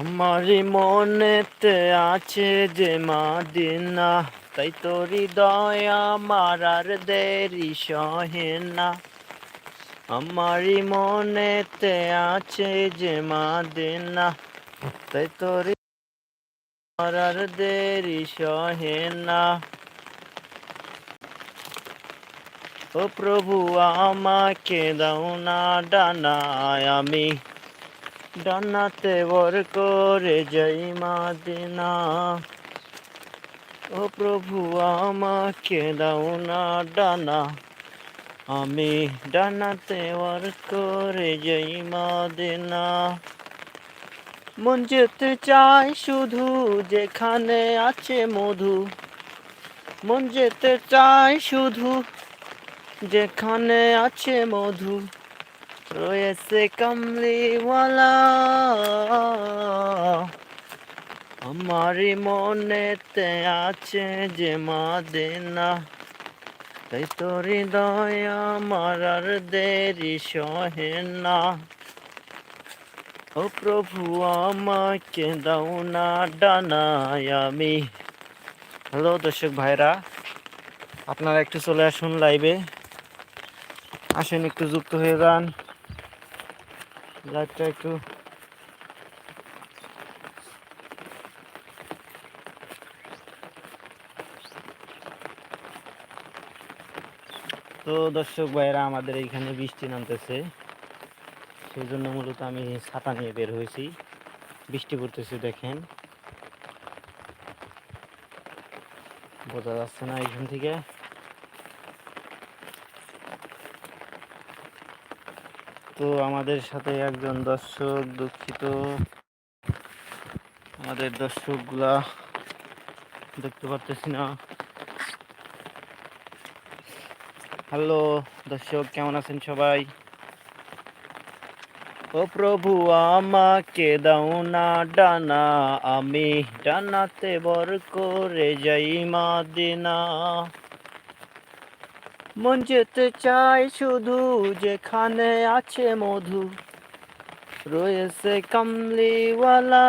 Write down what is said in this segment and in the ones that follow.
আমারই মনেতে আছে যে মাদিনা, তাই তো হৃদয় আমার আর দেরি সহে না। আমারই মনেতে আছে যে মাদিনা, তাই তো হৃদয় আমার আর দেরি সহে না। ও প্রভু, আমাকে দাও না ডানায় আমি। ডানাতে বর করে যাই মাদিনা। ও প্রভু, আমাকে দাও না ডানা। আমি ডানাতে বর করে যাই মাদিনা। মন যেতে চাই শুধু যেখানে আছে মধু। মন যেতে চাই শুধু যেখানে আছে মধু। রয়েছে কামলিওয়ালা আমারই মনেতে আছে যে মাদেনা। তাই তো হৃদয় আমার আর দেরি সহে না। ও প্রভু, আমাকে দাও না ডানায় আমি। হ্যালো দর্শক ভাইরা, আপনারা একটু চলে আসুন লাইভে আসেন, একটু যুক্ত হয়ে যান। লাইভটা একটু তো দর্শক ভাইরা আমাদের এইখানে বৃষ্টি নামতেছে। সেই জন্য মূলত আমি ছাতা নিয়ে বের হয়েছি। বৃষ্টি পড়তেছে, দেখেন। বোঝা যাচ্ছে না এইখান থেকে। তো আমাদের সাথে একজন দর্শক দুঃখিত। আমাদের দর্শকগুলা দেখতে পারতেছি না। হ্যালো, দর্শক কেমন আছেন সবাই? ও প্রভু, আমাকে দাও না ডানা, আমি ডানাতে বর করে যাই মাদিনা। মন যেতে চাই শুধু যেখানে আছে মধু। রয়েছে কামলিওয়ালা।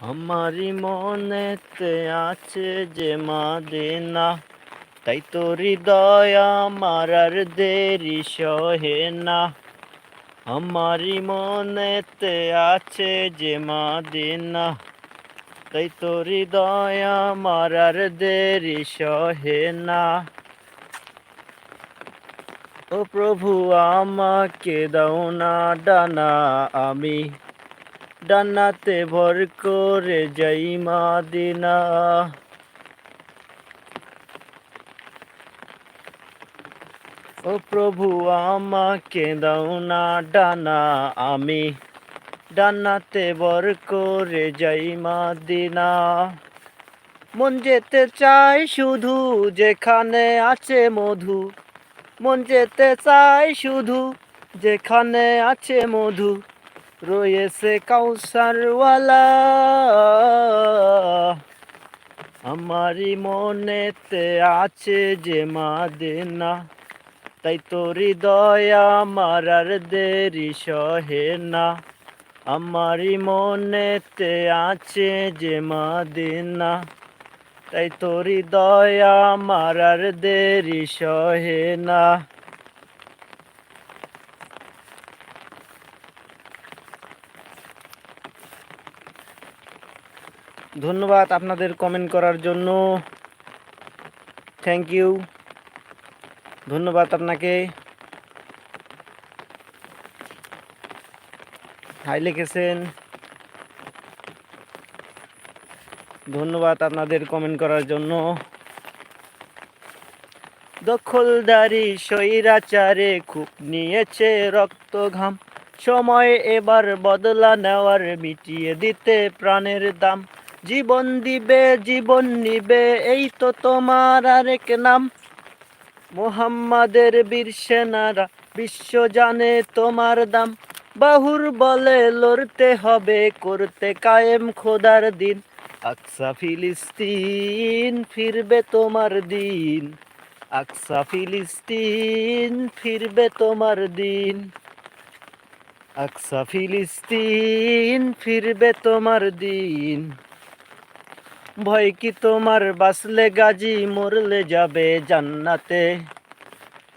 আমারই মনেতে আছে যে মাদিনা। তাই তো হৃদয় আমার আর দেরি সহে না। আমারই মনেতে আছে যে মাদিনা। তাই তো হৃদয়, আমার আর দেরি সহে না। ও প্রভু, আমাকে দাও না ডানা আমি। ডানাতে ভর করে যাই মাদিনা। ও প্রভু, আমাকে দাও না ডানা আমি। ডানাতে বর করে যাই মাদিনা। মন যেতে চাই শুধু যেখানে আছে মধু। মন যেতে চাই শুধু যেখানে আছে মধু। রয়েছে কাউসারওয়ালা। আমারই মনেতে আছে যে মাদিনা। তাই তো হৃদয় আমার আর দেরি সহে না। আমারই মনেতে আছে যে মাদিনা, তাই তো হৃদয় আমার আর দেরি সহে না। ধন্যবাদ আপনাদের কমেন্ট করার জন্য। থ্যাংক ইউ ধন্যবাদ আপনাকে। হাই লিখেছেন। ধন্যবাদ আপনাদের কমেন্ট করার জন্য। দখলদারি স্বৈরাচারে খুব নিয়েছে রক্ত ঘাম সময় এবার বদলা নেওয়ার মিটিয়ে দিতে প্রাণের দাম। জীবন দিবে, জীবন নিবে, এই তো তোমার আরেক নাম। মোহাম্মদের বীর সেনারা বিশ্ব জানে তোমার দাম। বাহুর বলে লড়তে হবে, করতে কায়েম খোদার দিন। আকসা ফিলিস্তিন ফিরবে তোমার দিন। আকসা ফিলিস্তিন ফিরবে তোমার দিন। আকসা ফিলিস্তিন ফিরবে তোমার দিন। ভয় কি তোমার? বাসলে গাজী, মরলে যাবে জান্নাতে।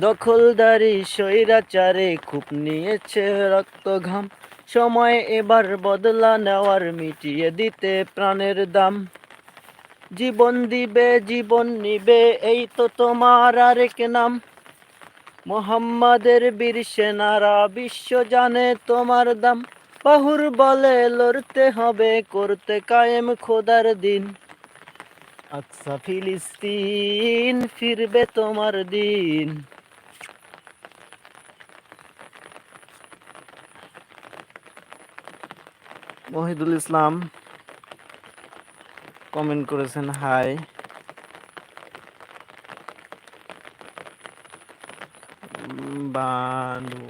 দখলদারি স্বৈরাচারে খুব নিয়েছে রক্ত ঘাম সময় এবার বদলা নেওয়ার মিটিয়ে দিতে প্রাণের দাম। জীবন দিবে, জীবন নিবে, এই তো তোমার আরেক নাম। মোহাম্মদের বীর সেনারা বিশ্ব জানে তোমার দাম। বাহুর বলে লড়তে হবে, করতে কায়েম খোদার দিন। আকসা ফিলিস্তিন ফিরবে তোমার দিন। মহিদুল ইসলাম কমেন্ট করেছেন হাই। বানু।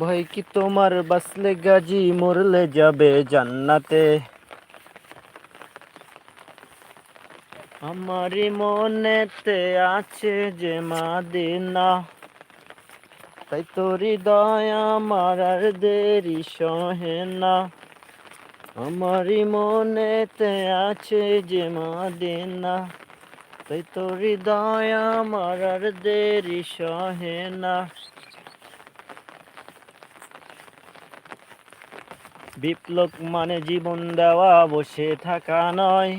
ভয় কি তোমার বাসলে গাজি মরলে যাবে জান্নাতে? আমারই মনেতে আছে যে মাদিনা। তাই তোর দয়া আমার আর দেরি সহে না। আমারই মনেতে আছে যে মাদিনা। তাই তোর দয়া আমার আর দেরি সহে না। বিপ্লব মানে জীবন দেওয়া, বসে থাকা নয়।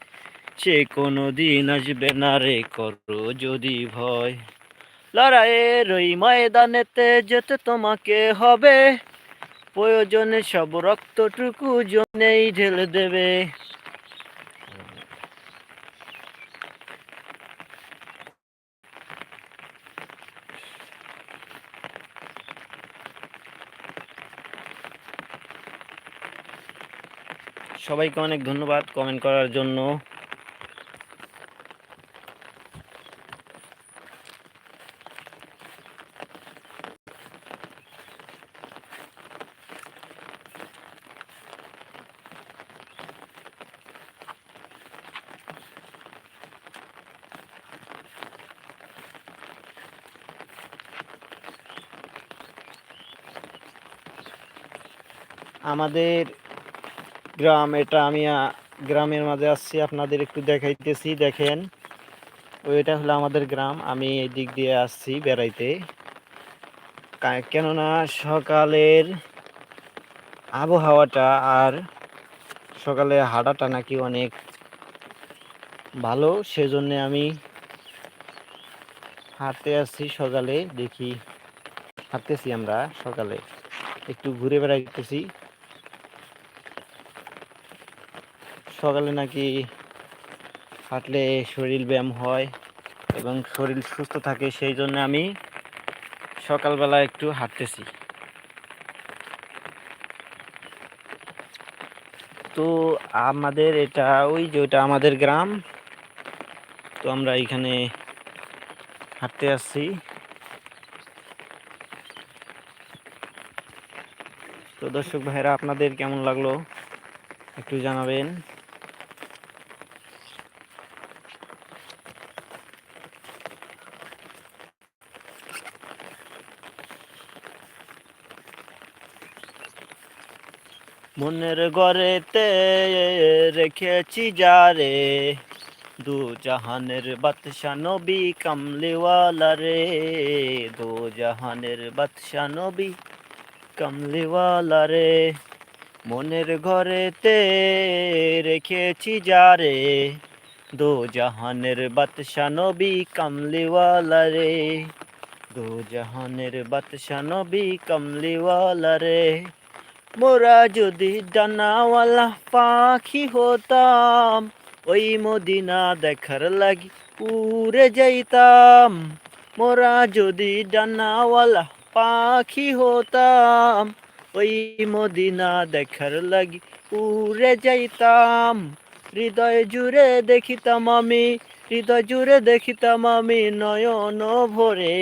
সে কোনো দিন আসবে না রে, করো যদি ভয়। লড়াইয়ের ওই ময়দানেতে যেতে তোমাকে হবে। প্রয়োজনে সব রক্তটুকু জনেই ঢেলে দেবে। সবাইকে অনেক ধন্যবাদ কমেন্ট করার জন্য। আমাদের গ্রাম, এটা আমি গ্রামের মাঝে আসছি, আপনাদের একটু দেখাইতেছি, দেখেন। ওইটা হলো আমাদের গ্রাম, আমি এই দিক দিয়ে আসছি বেড়াইতে। কেননা সকালের আবহাওয়াটা আর সকালে হাঁটাটা নাকি অনেক ভালো, সেজন্য আমি হাঁটতে আসছি সকালে, দেখি, হাঁটতেছি আমরা সকালে। একটু ঘুরে বেড়াইতেছি। সকালে নাকি হাঁটলে শরীর ব্যায়াম হয় এবং শরীর সুস্থ থাকে, সেই জন্য আমি সকালবেলা একটু হাঁটতেছি। তো আমাদের এটা, ওই যে ওটা আমাদের গ্রাম, তো আমরা এখানে হাঁটতে আসছি। তো দর্শক ভাইরা আপনাদের কেমন লাগল একটু জানাবেন। মনের ঘরেতে রেখেছি যারে, দু জাহানের বাদশা নবী কামলিওয়ালা রে দু জাহানের বাদশা নবী কামলিওয়ালা রে মনের ঘরেতে রেখেছি যারে, দু জাহানের বাদশা নবী কামলিওয়ালা রে দু জাহানের বাদশা নবী কামলিওয়ালা রে মোরা যদি ডানাওয়ালা পাখি হতাম, ওই মদিনা দেখার লাগি উড়ে যাইতাম। মোরা যদি ডানাওয়ালা পাখি হতাম, ওই মদিনা দেখার লাগি উড়ে যাইতাম। হৃদয় জুড়ে দেখিতাম আমি, হৃদয় জুড়ে দেখিতাম আমি নয়ন ভরে।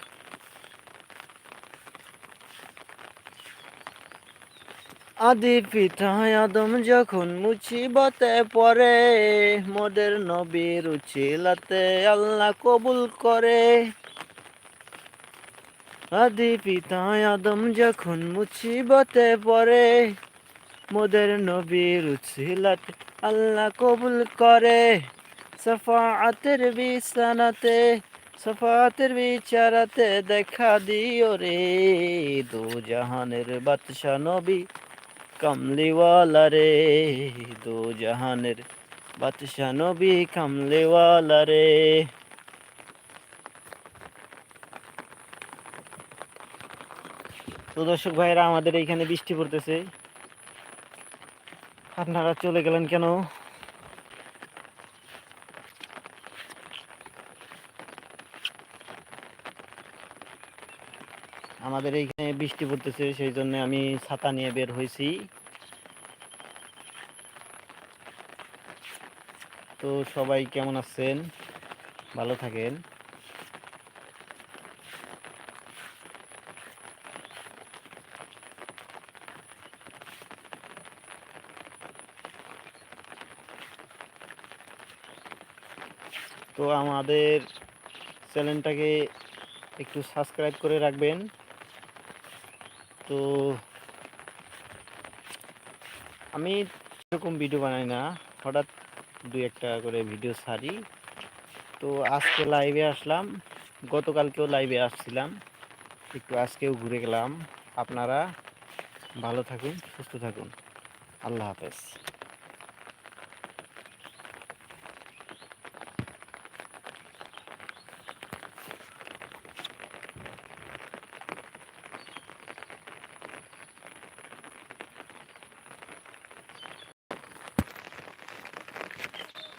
আদি পিতা আদম যখন মুছিবতে পড়ে, মোদের নবীর উচিলাতে আল্লাহ কবুল করে। আদি পিতা আদম যখন মুছিবতে পরে মোদের নবীর উচিলাতে আল্লাহ কবুল করে। সফা সফাতের বিছানাতে, সফাতের বিচারাতে দেখা দিও রে, দু জাহানের বাদশা নবী কামলিওয়ালা রে দু জাহানের বাদশা নবী কামলিওয়ালা রে তো দর্শক ভাইরা, আমাদের এইখানে বৃষ্টি পড়তেছে। আপনারা চলে গেলেন কেন? আমাদের এইখানে বৃষ্টি পড়তেছে, সেই জন্য আমি ছাতা নিয়ে বের হয়েছি। তো সবাই কেমন আছেন? ভালো থাকেন। তো আমাদের চ্যানেলটাকে একটু সাবস্ক্রাইব করে রাখবেন। তো আমি সেরকম ভিডিও বানাই না। হঠাৎ দু একটা করে ভিডিও ছাড়ি। তো আজকে লাইভে আসলাম। গতকালকেও লাইভে আসছিলাম। একটু আজকেও ঘুরে গেলাম। আপনারা ভালো থাকুন, সুস্থ থাকুন। আল্লাহ হাফেজ।